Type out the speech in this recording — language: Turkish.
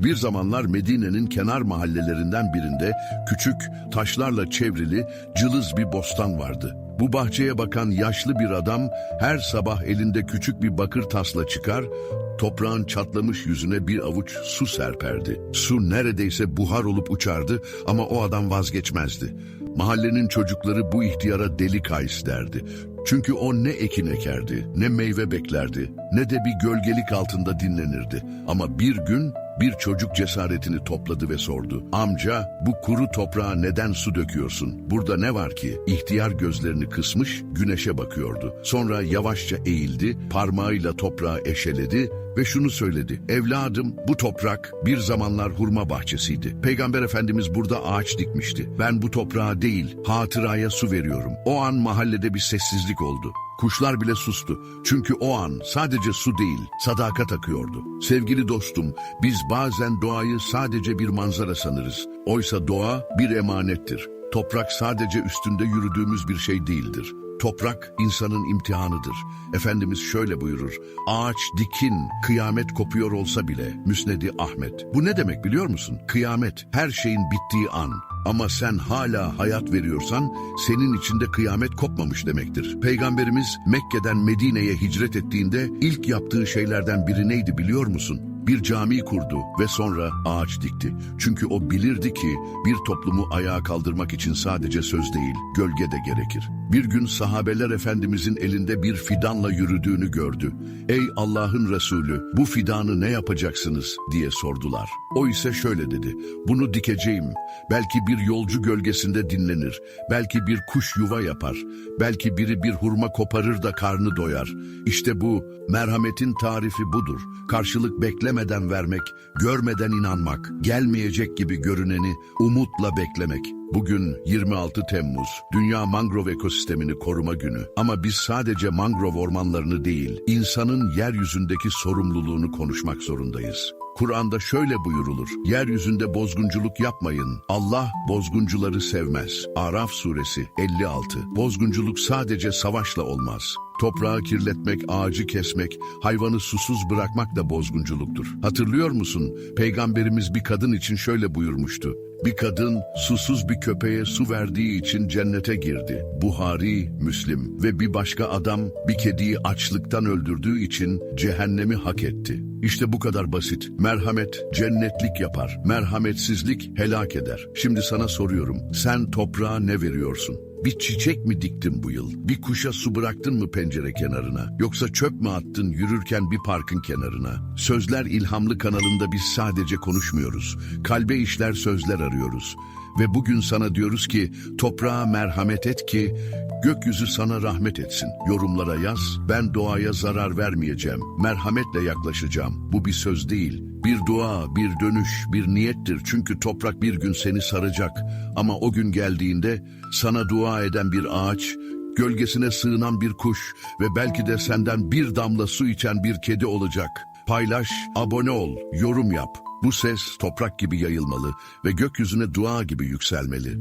Bir zamanlar Medine'nin kenar mahallelerinden birinde küçük, taşlarla çevrili, cılız bir bostan vardı. Bu bahçeye bakan yaşlı bir adam her sabah elinde küçük bir bakır tasla çıkar, toprağın çatlamış yüzüne bir avuç su serperdi. Su neredeyse buhar olup uçardı ama o adam vazgeçmezdi. Mahallenin çocukları bu ihtiyara deli kayıs derdi. Çünkü o ne ekin ekerdi, ne meyve beklerdi, ne de bir gölgelik altında dinlenirdi. Ama bir gün bir çocuk cesaretini topladı ve sordu. Amca bu kuru toprağa neden su döküyorsun? Burada ne var ki? İhtiyar gözlerini kısmış güneşe bakıyordu. Sonra yavaşça eğildi, parmağıyla toprağı eşeledi ve şunu söyledi. Evladım bu toprak bir zamanlar hurma bahçesiydi. Peygamber Efendimiz burada ağaç dikmişti. Ben bu toprağa değil hatıraya su veriyorum. O an mahallede bir sessizlik oldu. Kuşlar bile sustu. Çünkü o an sadece su değil, sadakat akıyordu. Sevgili dostum, biz bazen doğayı sadece bir manzara sanırız. Oysa doğa bir emanettir. Toprak sadece üstünde yürüdüğümüz bir şey değildir. Toprak insanın imtihanıdır. Efendimiz şöyle buyurur. Ağaç dikin, kıyamet kopuyor olsa bile. Müsnedi Ahmet. Bu ne demek biliyor musun? Kıyamet, her şeyin bittiği an. Ama sen hala hayat veriyorsan senin içinde kıyamet kopmamış demektir. Peygamberimiz Mekke'den Medine'ye hicret ettiğinde ilk yaptığı şeylerden biri neydi biliyor musun? Bir cami kurdu ve sonra ağaç dikti. Çünkü o bilirdi ki bir toplumu ayağa kaldırmak için sadece söz değil, gölge de gerekir. Bir gün sahabeler Efendimizin elinde bir fidanla yürüdüğünü gördü. Ey Allah'ın Resulü, bu fidanı ne yapacaksınız diye sordular. O ise şöyle dedi, bunu dikeceğim. Belki bir yolcu gölgesinde dinlenir, belki bir kuş yuva yapar, belki biri bir hurma koparır da karnı doyar. İşte bu, merhametin tarifi budur. Karşılık beklemeden vermek, görmeden inanmak, gelmeyecek gibi görüneni umutla beklemek. Bugün 26 Temmuz, Dünya Mangrove Ekosistemini Koruma Günü. Ama biz sadece mangrove ormanlarını değil, insanın yeryüzündeki sorumluluğunu konuşmak zorundayız. Kur'an'da şöyle buyurulur. Yeryüzünde bozgunculuk yapmayın. Allah bozguncuları sevmez. Araf suresi 56. Bozgunculuk sadece savaşla olmaz. Toprağı kirletmek, ağacı kesmek, hayvanı susuz bırakmak da bozgunculuktur. Hatırlıyor musun? Peygamberimiz bir kadın için şöyle buyurmuştu. Bir kadın susuz bir köpeğe su verdiği için cennete girdi. Buhari, Müslim ve bir başka adam bir kediyi açlıktan öldürdüğü için cehennemi hak etti. İşte bu kadar basit. Merhamet cennetlik yapar. Merhametsizlik helak eder. Şimdi sana soruyorum. Sen toprağa ne veriyorsun? Bir çiçek mi diktin bu yıl? Bir kuşa su bıraktın mı pencere kenarına? Yoksa çöp mü attın yürürken bir parkın kenarına? Sözler İlhamlı kanalında biz sadece konuşmuyoruz. Kalbe işler sözler arıyoruz. Ve bugün sana diyoruz ki toprağa merhamet et ki gökyüzü sana rahmet etsin. Yorumlara yaz. Ben doğaya zarar vermeyeceğim. Merhametle yaklaşacağım. Bu bir söz değil. Bir dua, bir dönüş, bir niyettir. Çünkü toprak bir gün seni saracak. Ama o gün geldiğinde sana dua eden bir ağaç, gölgesine sığınan bir kuş ve belki de senden bir damla su içen bir kedi olacak. Paylaş, abone ol, yorum yap. Bu ses toprak gibi yayılmalı ve gökyüzüne dua gibi yükselmeli.